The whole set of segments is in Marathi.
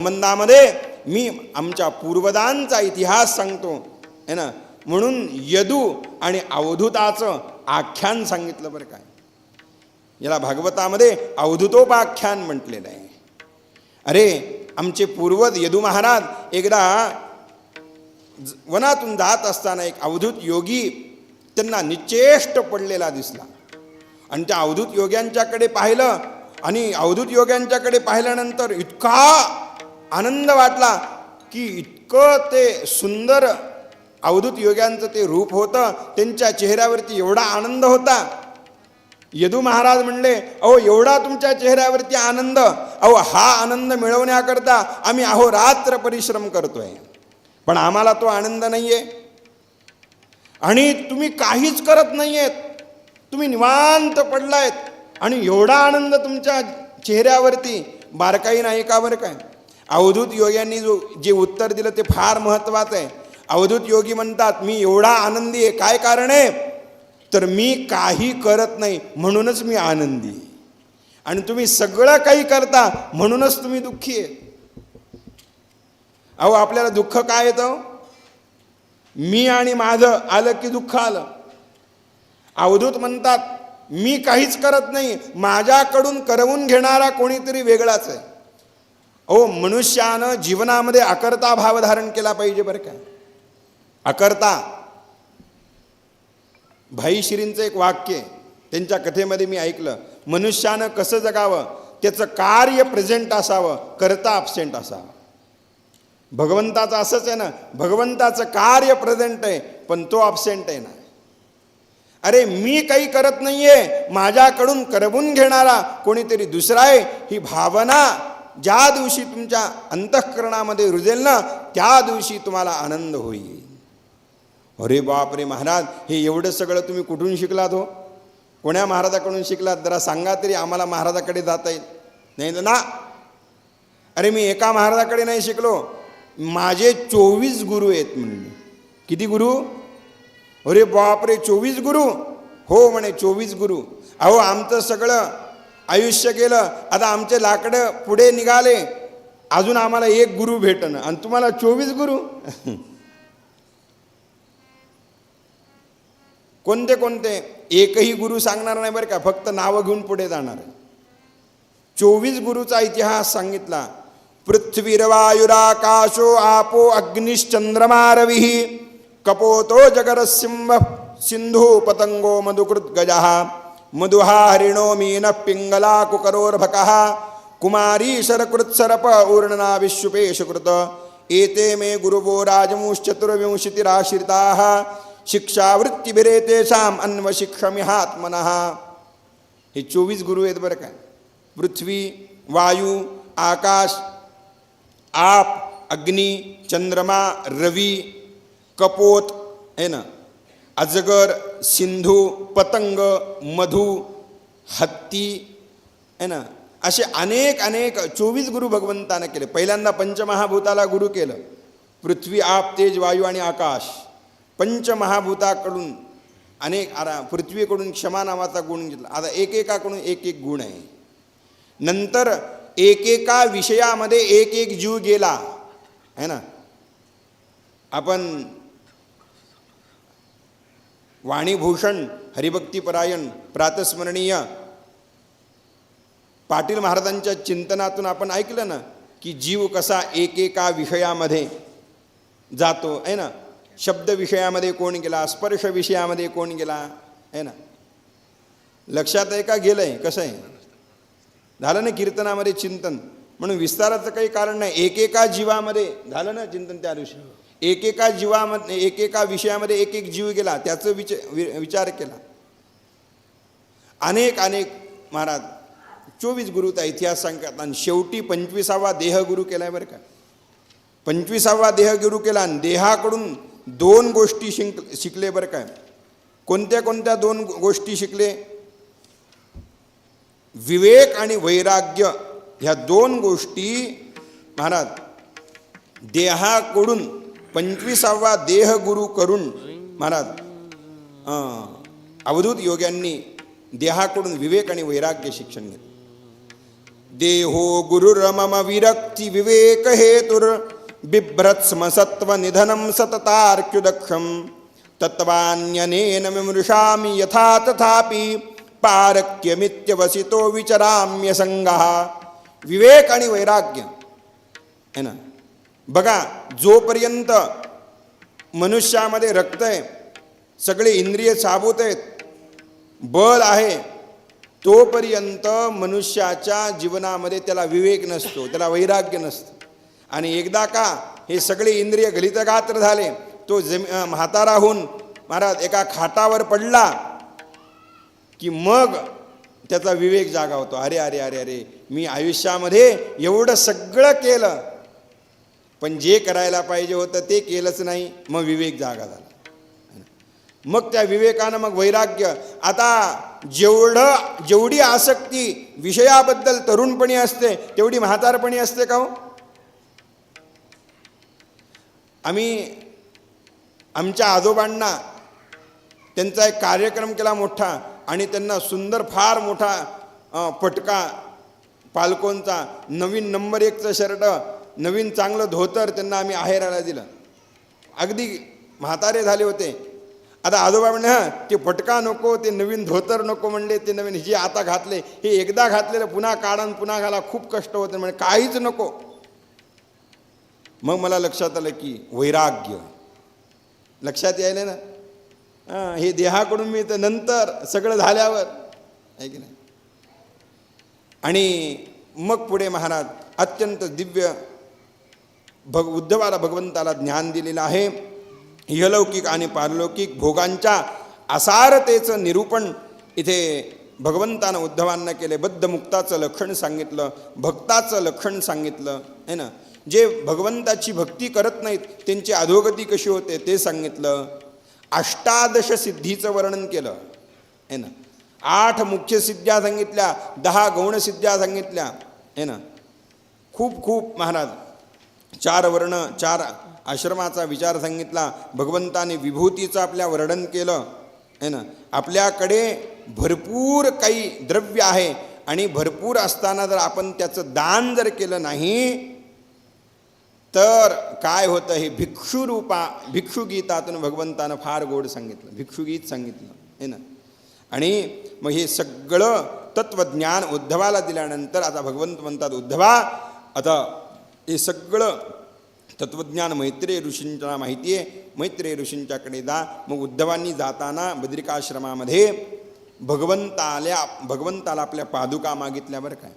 संबंधामध्ये मी आमच्या पूर्वजांचा इतिहास सांगतो है ना? म्हणून यदू आणि अवधूताचं आख्यान सांगितलं बरं काय. याला भागवतामध्ये अवधूतोपाख्यान म्हटलेलं आहे. अरे आमचे पूर्वज यदू महाराज एकदा वनातून जात असताना एक अवधूत योगी त्यांना निचेष्ट पडलेला दिसला. आणि त्या अवधूत योग्यांच्याकडे पाहिलं आणि अवधूत योग्यांच्याकडे पाहिल्यानंतर इतका आनंद वाटला की इतकं ते सुंदर अवधूत योग्यांचं ते रूप होतं त्यांच्या चेहऱ्यावरती एवढा आनंद होता. यदू महाराज म्हणले अहो एवढा तुमच्या चेहऱ्यावरती आनंद अहो हा आनंद मिळवण्याकरता आम्ही अहो रात्र परिश्रम करतोय. पण आम्हाला तो आनंद नाहीये. आणि तुम्ही काहीच करत नाहीयेत. तुम्ही निवांत पडलायत. आणि एवढा आनंद तुमच्या चेहऱ्यावरती बारकाई नाही का बरं काय? अवधूत योग्यांनी जो जे उत्तर दिलं ते फार महत्त्वाचं आहे. अवधूत योगी म्हणतात मी एवढा आनंदी आहे. काय कारण आहे? तर मी काही करत नाही म्हणूनच मी आनंदी आहे. आणि तुम्ही सगळं काही करता म्हणूनच तुम्ही दुःखी आहे. अहो आपल्याला दुःख काय येतं? मी आणि माझं आलं की दुःख आलं. अवधूत म्हणतात मी काहीच करत नाही. माझ्याकडून करवून घेणारा कोणीतरी वेगळाच आहे. अहो मनुष्यानं जीवनामध्ये अकर्ता भाव धारण केला पाहिजे बरं का? अकर्ता. भाई श्रींचं एक वाक्य आहे. त्यांच्या कथेमध्ये मी ऐकलं मनुष्यानं कसं जगावं? त्याचं कार्य प्रेझेंट असावं करता अबसेंट असावं. भगवंताचं असंच आहे ना भगवंताचं कार्य प्रेझेंट आहे पण तो अबसेंट आहे ना. अरे मी काही करत नाही आहे माझ्याकडून करवून घेणारा कोणीतरी दुसरा आहे ही भावना. ज्या दिवशी तुमच्या अंतःकरणामध्ये रुजेल ना त्या दिवशी तुम्हाला आनंद होईल. अरे बाप रे महाराज हे एवढं सगळं तुम्ही कुठून शिकलात हो? कोण्या महाराजाकडून शिकलात? जरा सांगा तरी आम्हाला महाराजाकडे जाता येईल. नाही तर ना. अरे मी एका महाराजाकडे नाही शिकलो. माझे चोवीस गुरु आहेत म्हणले किती गुरु? अरे बापरे चोवीस गुरु. हो म्हणे चोवीस गुरु. अहो आमचं सगळं आयुष्य केलं आता आमचे लाकडं पुढे निघाले. अजून आम्हाला एक गुरु भेटणं. आणि तुम्हाला चोवीस गुरु? कोणते कोणते? एकही गुरु सांगणार नाही बरं का फक्त नावं घेऊन पुढे जाणार चोवीस गुरुचा इतिहास सांगितला. पृथ्वीरवायुराकाशो आपो अग्निश्चंद्रमारवी कपोतो जगरसिंह सिंधू पतंगो मधुकृत गजहा मधुहा हरिणो मीन पिंगला कुकरोर्भक कुमारी शरकृत्सरप ऊर्णना विश्वपेशकृत। एते मे गुरुवो राजमुश्चतुर्विंशतिराश्रिता। शिक्षावृत्तिभिरेतेषाम अन्वशिक्षमिहात्मनः। हे चोवीस गुरु आहेत बरं काय पृथ्वी वायू आकाश आप अग्नी चंद्रमा रवी कपोत आहे ना? अजगर सिंधू पतंग मधु हत्ती आहे ना? असे अनेक अनेक चोवीस गुरु भगवंतानं केले. पहिल्यांदा पंचमहाभूताला गुरु केलं. पृथ्वी आप तेज वायू आणि आकाश. पंचमहाभूताकडून अनेक आरा पृथ्वीकडून क्षमा नावाचा गुण घेतला. आता एकेकाकडून एक एक गुण आहे. नंतर एकेका विषयामध्ये एक एक जीव गेला. है ना? आपण वाणीभूषण हरिभक्तीपरायण प्रातस्मरणीय. पाटील महाराजांच्या चिंतनातून आपण ऐकलं ना की जीव कसा एकेका विषयामध्ये जातो आहे ना? शब्द विषयामध्ये कोण गेला स्पर्श विषयामध्ये कोण गेला आहे ना? लक्षात आहे का गेलं आहे कसं आहे? झालं ना कीर्तनामध्ये चिंतन. म्हणून विस्ताराचं काही कारण नाही. एकेका जीवामध्ये झालं ना चिंतन त्या दिवशी? एकेका जीवामध्ये एकेका विषयामध्ये एक एक जीव गेला त्याचं विच वि- विचार केला. अनेक अनेक महाराज चोवीस गुरुचा इतिहास सांगतात आणि शेवटी पंचवीसावा देहगुरु केला आहे बरं का. पंचवीसावा देहगुरु केला आणि देहाकडून दोन गोष्टी शिंक शिकले बरं काय कोणत्या कोणत्या दोन गोष्टी शिकले? विवेक आणि वैराग्य ह्या दोन गोष्टी महाराज देहाकडून पंचवीसावा देहगुरु करून महाराज अवधूत योग्यांनी देहाकडून विवेक आणि वैराग्य शिक्षण घेतलं. देहो गुरुरमम विरक्ती विवेक हेतुर बिभ्रत्स्म सत्व निधनम सततार्क्युदक्षम तत्वान्यनेन विमृशामी यथा तथापि पारक्यमित्यवसितो विचराम्य संगः विवेक आणि वैराग्य है ना? बघा जोपर्यंत मनुष्यामध्ये रक्त आहे सगळे इंद्रिय साबूत आहेत बल आहे तोपर्यंत मनुष्याच्या जीवनामध्ये त्याला विवेक नसतो त्याला वैराग्य नसतं. आणि एकदा का हे सगळे इंद्रिय गलितगात्र झाले तो जमी म्हाताराहून महाराज एका खाटावर पडला की मग त्याचा विवेक जागा होतो. अरे अरे अरे अरे मी आयुष्यामध्ये एवढं सगळं केलं पण जे करायला पाहिजे होतं ते केलंच नाही मग विवेक जागा झाला. मग त्या विवेकानं मग वैराग्य आता जेवढं जेवढी आसक्ती विषयाबद्दल तरुणपणी असते तेवढी म्हातारपणी असते का हो? आम्ही आमच्या आजोबांना त्यांचा एक कार्यक्रम केला मोठा आणि त्यांना सुंदर फार मोठा पटका पालकोंचा नवीन नंबर एकचं शर्ट नवीन चांगलं धोतर त्यांना आम्ही आहेराला दिलं. अगदी म्हातारे झाले होते. आता आजोबा म्हणले हां ते पटका नको ते नवीन धोतर नको म्हणले ते नवीन जे आता घातले हे एकदा घातलेलं पुन्हा काढून पुन्हा घाला खूप कष्ट होते. म्हणजे काहीच नको. मग मला लक्षात आलं की वैराग्य. लक्षात यायले ना? हे देहाकडून मी तर नंतर सगळं झाल्यावर. आहे की नाही? आणि मग पुढे महाराज अत्यंत दिव्य भग उद्धवाला भगवंताला ज्ञान दिलेलं आहे. इहलौकिक आणि पारलौकिक भोगांच्या असारतेचं निरूपण इथे भगवंतानं उद्धवांना केले. बद्धमुक्ताचं लक्षण सांगितलं भक्ताचं लक्षण सांगितलं है ना? जे भगवंताची भक्ती करत नाहीत त्यांची अधोगती कशी होते ते सांगितलं. अष्टादश सिद्धीचं वर्णन केलं है ना? आठ मुख्य सिद्ध्या सांगितल्या दहा गौण सिद्ध्या सांगितल्या है ना? खूप खूप महाराज चार वर्ण चार आश्रमाचा विचार सांगितला. भगवंताने विभूतीचं आपल्या वर्णन केलं. आहे ना? आपल्याकडे भरपूर काही द्रव्य आहे आणि भरपूर असताना जर आपण त्याचं दान जर केलं नाही तर काय होतं हे भिक्षुरूपा भिक्षुगीतातून भगवंतानं फार गोड सांगितलं. भिक्षुगीत सांगितलं. हे ना? आणि मग हे सगळं तत्वज्ञान उद्धवाला दिल्यानंतर आता भगवंत म्हणतात उद्धवा आता हे सगळं तत्वज्ञान मैत्रेय ऋषींच्या माहिती आहे मैत्रेय ऋषींच्याकडे जा. मग उद्धवांनी जाताना बद्रिकाश्रमामध्ये भगवंताल्या भगवंताला आपल्या पादुका मागितल्या बरं काय?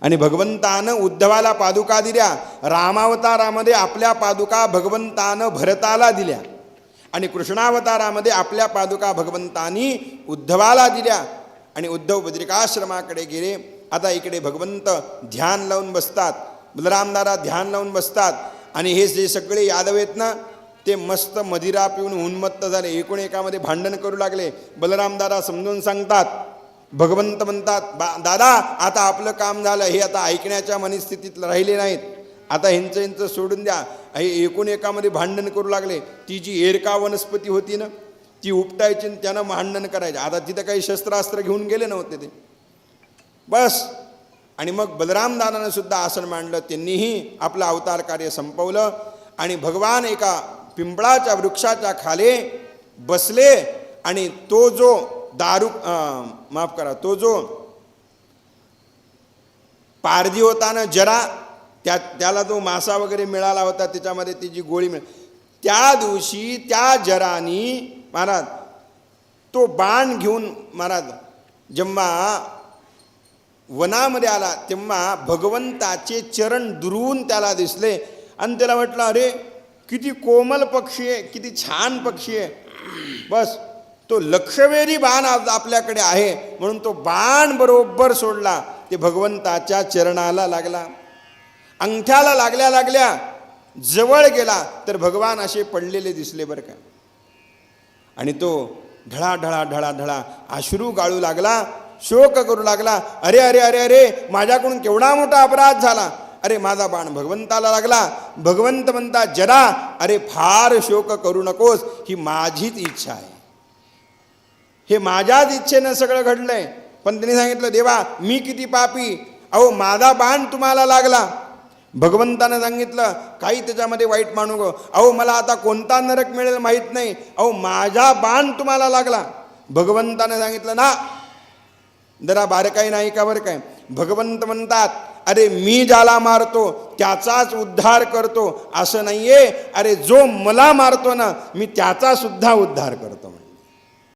आणि भगवंतानं उद्धवाला पादुका दिल्या. रामावतारामध्ये आपल्या पादुका भगवंतानं भरताला दिल्या. आणि कृष्णावतारामध्ये आपल्या पादुका भगवंतानी उद्धवाला दिल्या. आणि उद्धव बद्रिकाश्रमाकडे गेले. आता इकडे भगवंत ध्यान लावून बसतात. बलरामदारा ध्यान लावून बसतात. आणि हे जे सगळे यादव आहेत ना ते मस्त मदिरा पिऊन उन्मत्त झाले. एकूण एकामध्ये भांडण करू लागले. बलरामदादा समजून सांगतात. भगवंत म्हणतात बा दादा आता आपलं काम झालं. हे आता ऐकण्याच्या मनस्थितीत राहिले नाहीत. आता ह्यांचं ह्यांचं सोडून द्या. हे एकूण एकामध्ये भांडण करू लागले. ती जी एरका वनस्पती होती ना ती उपटायची आणि त्यानं भांडण करायचे. आता तिथं काही शस्त्रास्त्र घेऊन गेले नव्हते ते. बस. आणि मग बलरामदानानं सुद्धा आसन मांडलं त्यांनीही आपलं अवतार कार्य संपवलं आणि भगवान एका पिंपळाच्या वृक्षाच्या खाली बसले आणि तो जो दारू माफ करा तो जो पारधी होता ना जरा त्या त्याला तो मासा वगैरे मिळाला होता त्याच्यामध्ये ती जी गोळी मिळ त्या दिवशी त्या जरानी महाराज तो बाण घेऊन महाराज जेव्हा वनामध्ये आला तेव्हा भगवंताचे चरण दुरून त्याला दिसले. आणि त्याला म्हटलं अरे किती कोमल पक्षी आहे किती छान पक्षी आहे. बस तो लक्षवेधी बाण आज आपल्याकडे आहे. म्हणून तो बाण बरोबर सोडला. ते भगवंताच्या चरणाला लागला. अंगठ्याला लागल्या लागल्या जवळ गेला तर भगवान असे पडलेले दिसले बरं का. आणि तो ढळा ढळा ढळा ढळा अश्रू गाळू लागला. शोक करू लागला. अरे अरे अरे अरे माझ्याकडून केवढा मोठा अपराध झाला. अरे माझा बाण भगवंताला लागला. भगवंत म्हणता जरा अरे फार शोक करू नकोस. ही माझीच इच्छा आहे. हे माझ्याच इच्छेनं सगळं घडलंय. पण त्यांनी सांगितलं देवा मी किती पापी. अहो माझा बाण तुम्हाला लागला. भगवंतानं सांगितलं काही त्याच्यामध्ये वाईट मानू गो. अहो मला आता कोणता नरक मिळेल माहीत नाही. अहो माझा बाण तुम्हाला लागला. भगवंतानं सांगितलं ना जरा बारकाई नाही का बरं काय. भगवंत म्हणतात अरे मी ज्याला मारतो त्याचाच उद्धार करतो. असं नाहीये. अरे जो मला मारतो ना मी त्याचा सुद्धा उद्धार करतो.